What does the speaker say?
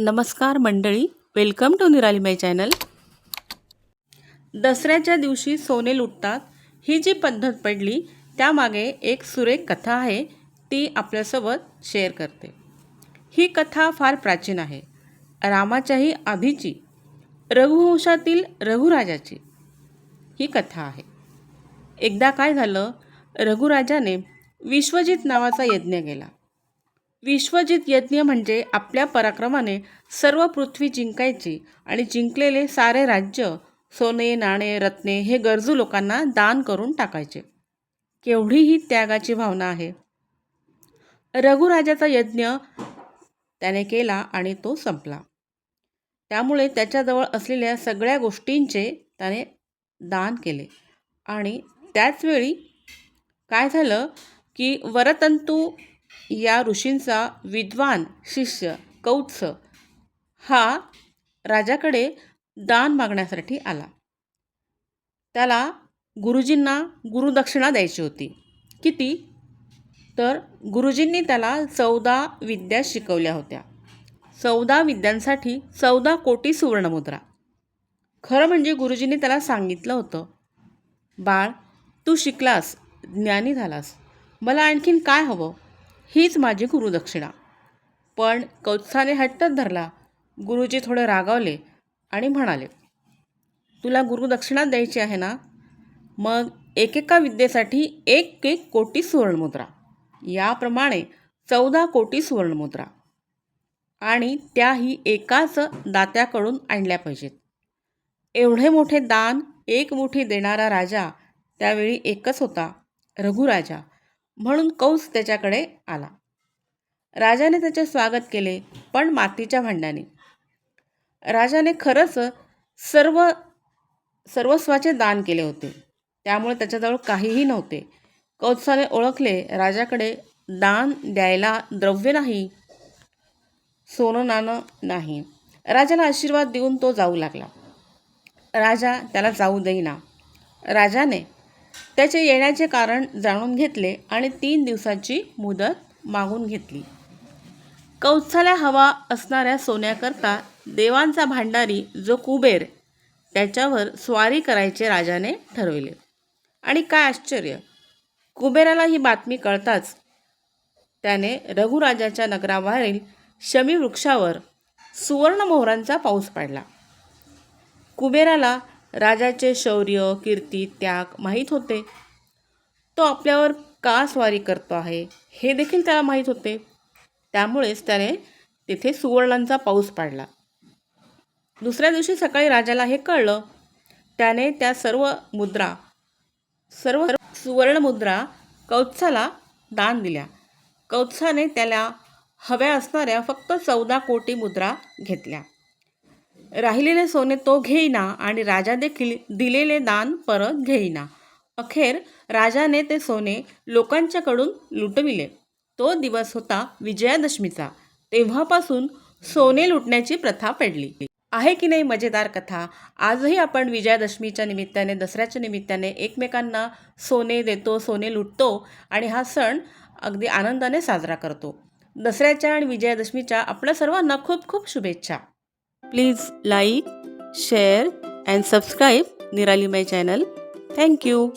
नमस्कार मंडळी welcome to निराली माय चॅनल दसऱ्याच्या दिवशी सोने लुटतात. ही जी पद्धत पडली त्यामागे एक सुरेख कथा आहे ती आपल्यासोबत शेअर करते. ही कथा फार प्राचीन आहे. रामाच्याही आधीची रघुवंशातील रघुराजाची ही कथा आहे. एकदा काय झालं रघुराजाने विश्वजित नावाचा यज्ञ केला. विश्वजित यज्ञ म्हणजे आपल्या पराक्रमाने सर्व पृथ्वी जिंकायची आणि जिंकलेले सारे राज्य सोने नाणे रत्ने हे गरजू लोकांना दान करून टाकायचे. केवढी ही त्यागाची भावना आहे. रघुराजाचा यज्ञ त्याने केला आणि तो संपला. त्यामुळे त्याच्याजवळ असलेल्या सगळ्या गोष्टींचे त्याने दान केले. आणि त्याचवेळी काय झालं की वरतंतू या ऋषींचा विद्वान शिष्य कौत्स हा राजाकडे दान मागण्यासाठी आला. त्याला गुरुजींना गुरुदक्षिणा द्यायची होती. किती? तर गुरुजींनी त्याला चौदा विद्या शिकवल्या होत्या. चौदा विद्यांसाठी चौदा कोटी सुवर्णमुद्रा. खरं म्हणजे गुरुजींनी त्याला सांगितलं होतं बाळ तू शिकलास ज्ञानी झालास. मला आणखीन काय हवं? हीच माझी गुरुदक्षिणा. पण कौत्साने हट्टच धरला गुरुजी थोडे रागावले आणि म्हणाले तुला गुरुदक्षिणा द्यायची आहे ना? मग एकेका विद्येसाठी एक एक कोटी सुवर्णमुद्रा. याप्रमाणे चौदा कोटी सुवर्णमुद्रा. आणि त्याही एकाच दात्याकडून आणल्या पाहिजेत. एवढे मोठे दान एक मुठी देणारा राजा त्यावेळी एकच होता रघुराजा. म्हणून कंस त्याच्याकडे आला. राजाने त्याचे स्वागत केले पण मातीच्या भांड्याने. राजाने खरंच सर्व सर्वस्वाचे दान केले होते. त्यामुळे त्याच्याजवळ काहीही नव्हते. कौत्साने ओळखले राजाकडे दान द्यायला द्रव्य नाही सोनं नाणं नाही. राजाला आशीर्वाद देऊन तो जाऊ लागला. राजा त्याला जाऊ देईना. राजाने त्याचे येण्याचे कारण जाणून घेतले आणि तीन दिवसाची मुदत मागून घेतली. कौत्साला हवा असणाऱ्या सोन्याकरता देवांचा भांडारी जो कुबेर त्याच्यावर स्वारी करायचे राजाने ठरविले. आणि काय आश्चर्य कुबेराला ही बातमी कळताच त्याने रघुराजाच्या नगराबाहेरील शमी वृक्षावर सुवर्णमोहरांचा पाऊस पाडला. कुबेराला राजाचे शौर्य कीर्ती त्याग माहीत होते. तो आपल्यावर का स्वारी करतो आहे हे देखील त्याला माहीत होते. त्यामुळेच त्याने तिथे सुवर्णांचा पाऊस पाडला. दुसऱ्या दिवशी सकाळी राजाला हे कळलं. त्याने त्या सर्व मुद्रा सर्व सुवर्णमुद्रा कौत्साला दान दिल्या. कौत्साने त्याला हव्या असणाऱ्या फक्त चौदा कोटी मुद्रा घेतल्या. राहिलेले सोने तो घेईना आणि राजा देखील दिलेले दान परत घेईना. अखेर राजाने ते सोने लोकांच्याकडून लुटविले. तो दिवस होता विजयादशमीचा. तेव्हापासून सोने लुटण्याची प्रथा पडली. आहे की नाही मजेदार कथा? आजही आपण विजयादशमीच्या निमित्ताने दसऱ्याच्या निमित्ताने एकमेकांना सोने देतो सोने लुटतो आणि हा सण अगदी आनंदाने साजरा करतो. दसऱ्याच्या आणि विजयादशमीच्या आपल्या सर्वांना खूप खूप शुभेच्छा. Please like, share and subscribe Nirali my channel. Thank you.